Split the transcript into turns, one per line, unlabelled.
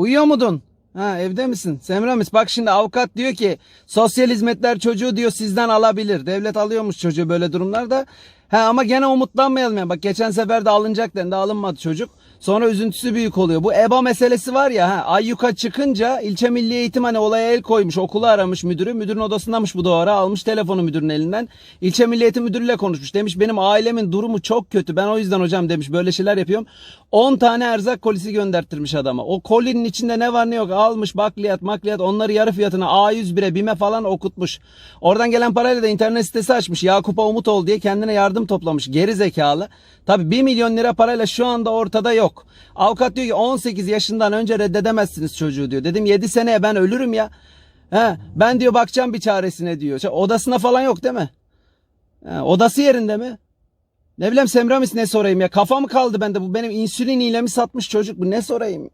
Uyuyor muydun? Ha evde misin? Semramis bak şimdi avukat diyor ki sosyal hizmetler çocuğu diyor sizden alabilir. Devlet alıyormuş çocuğu böyle durumlarda. Ha ama gene umutlanmayalım ya. Bak geçen sefer de alınacak dendi alınmadı çocuk. Sonra üzüntüsü büyük oluyor. Bu EBA meselesi var ya ha ayyuka çıkınca ilçe milli eğitim hani olaya el koymuş. Okulu aramış müdürü. Müdürün odasındamış bu ara. Almış telefonu müdürün elinden. İlçe milli eğitim müdürüyle konuşmuş. Demiş benim ailemin durumu çok kötü. Ben o yüzden hocam demiş böyle şeyler yapıyorum. 10 tane erzak kolisi gönderttirmiş adama. O kolinin içinde ne var ne yok almış bakliyat makliyat onları yarı fiyatına A101'e BİM'e falan okutmuş. Oradan gelen parayla da internet sitesi açmış. Yakup'a umut ol diye kendine yardım toplamış. Geri zekalı. Tabi 1 milyon lira parayla şu anda ortada yok. Avukat diyor ki 18 yaşından önce reddedemezsiniz çocuğu diyor. Dedim 7 seneye ben ölürüm ya. He, ben diyor bakacağım bir çaresine diyor. Şey, Odasına falan yok değil mi? He, odası yerinde mi? Ne bileyim Semramis ne sorayım ya. Kafa mı kaldı bende? Bu benim insülin iğnemi satmış çocuk. Bu ne sorayım?